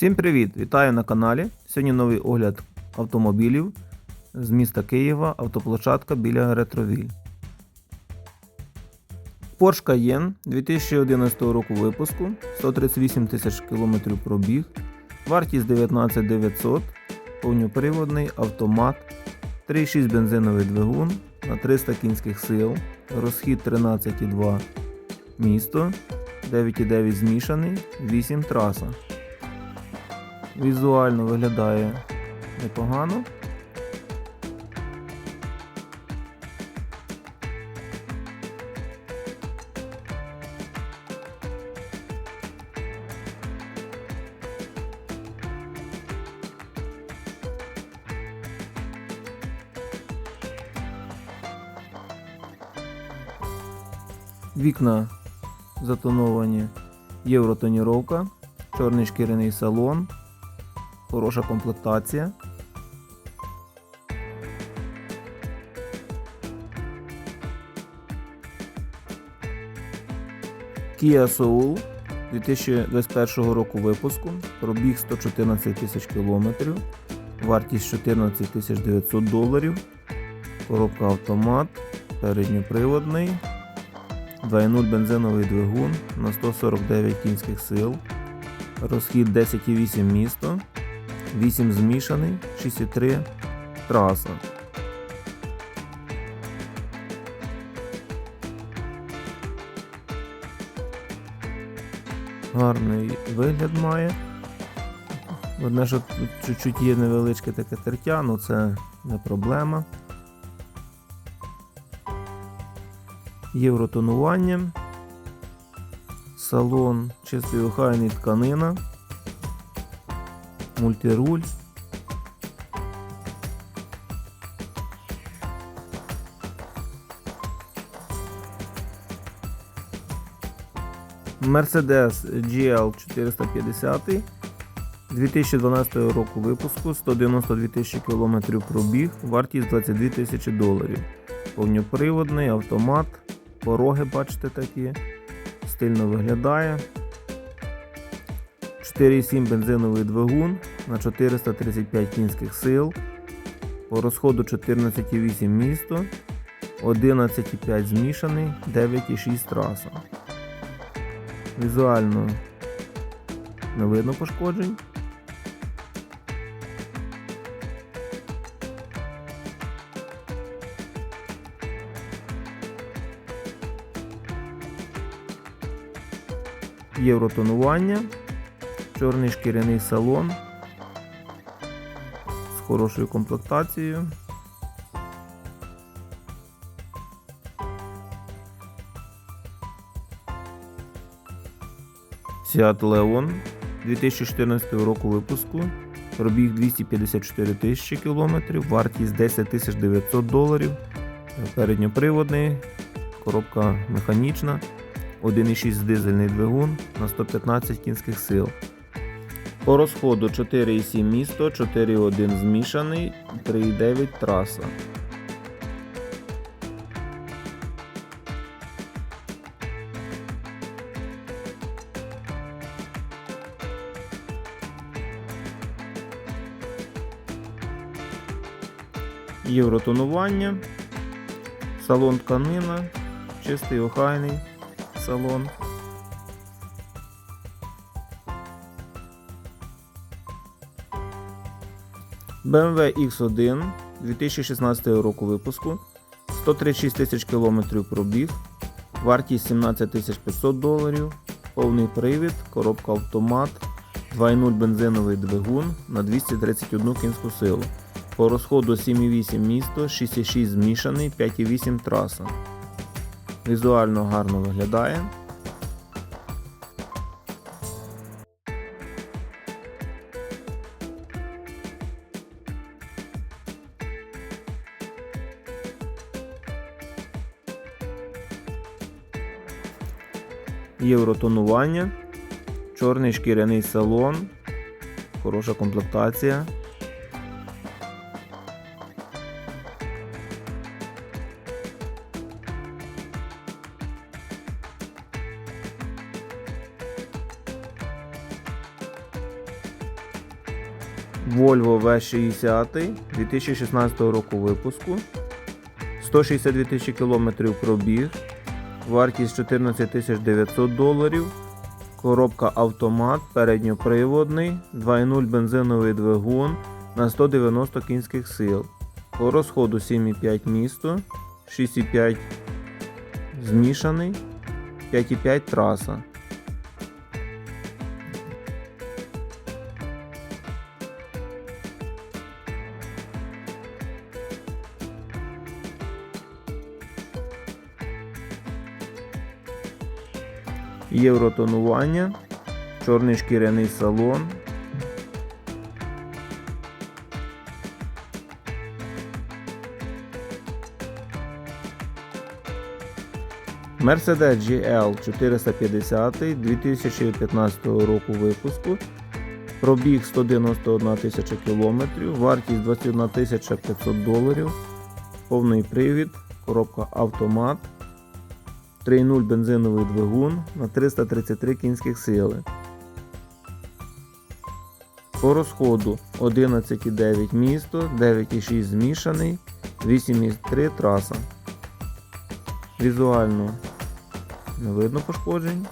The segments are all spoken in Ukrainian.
Всім привіт! Вітаю на каналі. Сьогодні новий огляд автомобілів з міста Києва, автоплощадка біля Ретровіль. Porsche Cayenne 2011 року випуску, 138 тисяч км пробіг, вартість 19 900, повноприводний автомат, 3,6 бензиновий двигун на 300 кінських сил, розхід 13,2 місто, 9,9 змішаний, 8 траса. Візуально виглядає непогано. Вікна затоновані євротоніровка, чорний шкіряний салон, хороша комплектація. Kia Soul 2021 року випуску, пробіг 114 тисяч кілометрів, вартість 14 тисяч 900 доларів, коробка автомат, передньоприводний, 2.0 бензиновий двигун на 149 кінських сил, розхід 10,8 місто, 8 змішаний, 6,3 траса. Гарний вигляд має. Одне, що чуть-чуть є невеличке таке тертя, але це не проблема. Євротонування. Салон чистий охайний тканина. Мультируль. Mercedes GL 450 2012 року випуску, 192 тисячі кілометрів пробіг, вартість 22 тисячі доларів. Повноприводний автомат, пороги, бачите, такі, стильно виглядає. 4,7 бензиновий двигун на 435 кінських сил. По розходу 14,8 місто, 11,5 змішаний, 9,6 траса. Візуально не видно пошкоджень. Євротонування, чорний шкіряний салон з хорошою комплектацією. Seat Leon 2014 року випуску. Пробіг 254 тисячі кілометрів, вартість 10 тисяч 900 доларів. Передньоприводний, коробка механічна, 1,6 дизельний двигун на 115 кінських сил. По розходу 4,7 місто, 4,1 змішаний, 3,9 траса. Євротонування, салон тканина, чистий охайний салон. BMW X1 2016 року випуску, 136 тисяч кілометрів пробіг, вартість 17 тисяч 500 доларів, повний привід, коробка автомат, 2.0 бензиновий двигун на 231 кінську силу. По розходу 7,8 місто, 6,6 змішаний, 5,8 траса. Візуально гарно виглядає. Євротонування, чорний шкіряний салон, хороша комплектація. Volvo V60 2016 року випуску. 162 тисячі кілометрів пробіг. Вартість 14 900 доларів. Коробка автомат, передньоприводний, 2.0 бензиновий двигун на 190 кінських сил. По розходу 7,5 місто, 6,5 змішаний, 5,5 траса. Євротонування, чорний шкіряний салон. Mercedes GL 450 2015 року випуску. Пробіг 191 тисяча кілометрів, вартість 21 тисяча 500 доларів, повний привід, коробка автомат, 3.0 бензиновий двигун на 333 кінських сили. По розходу 11,9 місто, 9,6 змішаний, 8,3 траса. Візуально не видно пошкоджень.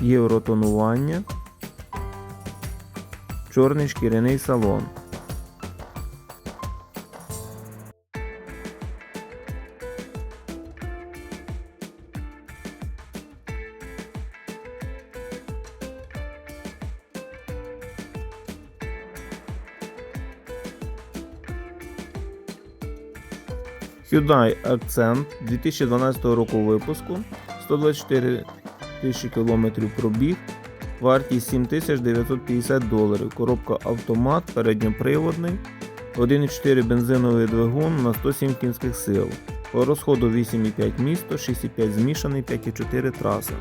Євротонування. Чорний шкіряний салон. Hyundai Accent 2012 року випуску, 124 тисячі кілометрів пробіг, вартість 7950 доларів, коробка автомат, передньоприводний, 1,4 бензиновий двигун на 107 кінських сил. По розходу 8,5 місто, 6,5 змішаний, 5,4 траса.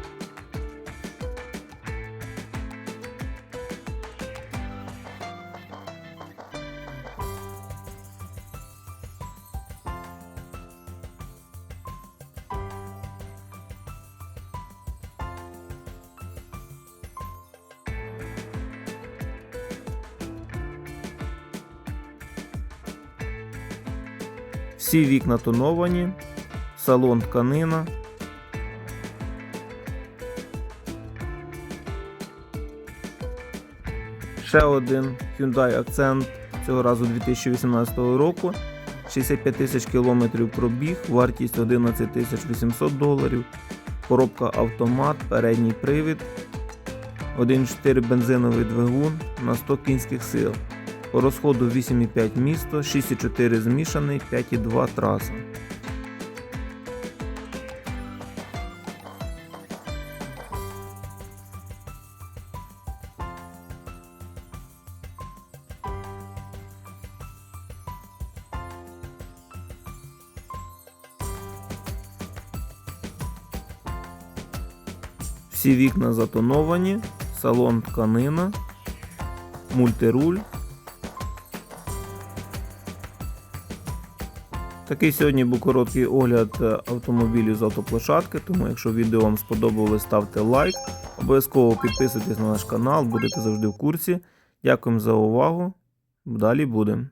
Всі вікна тоновані, салон тканина. Ще один Hyundai Accent цього разу 2018 року. 65 тисяч кілометрів пробіг, вартість 11 тисяч 800 доларів, коробка автомат, передній привід, 1,4 бензиновий двигун на 100 кінських сил. По розходу 8,5 місто, 6,4 змішаний, 5,2 траса. Всі вікна затоновані, салон тканина, мультируль. Такий сьогодні був короткий огляд е, автомобілів з автоплощадки, тому якщо відео вам сподобалось, ставте лайк. Обов'язково підписуйтесь на наш канал, будете завжди в курсі. Дякуємо за увагу. Далі будемо.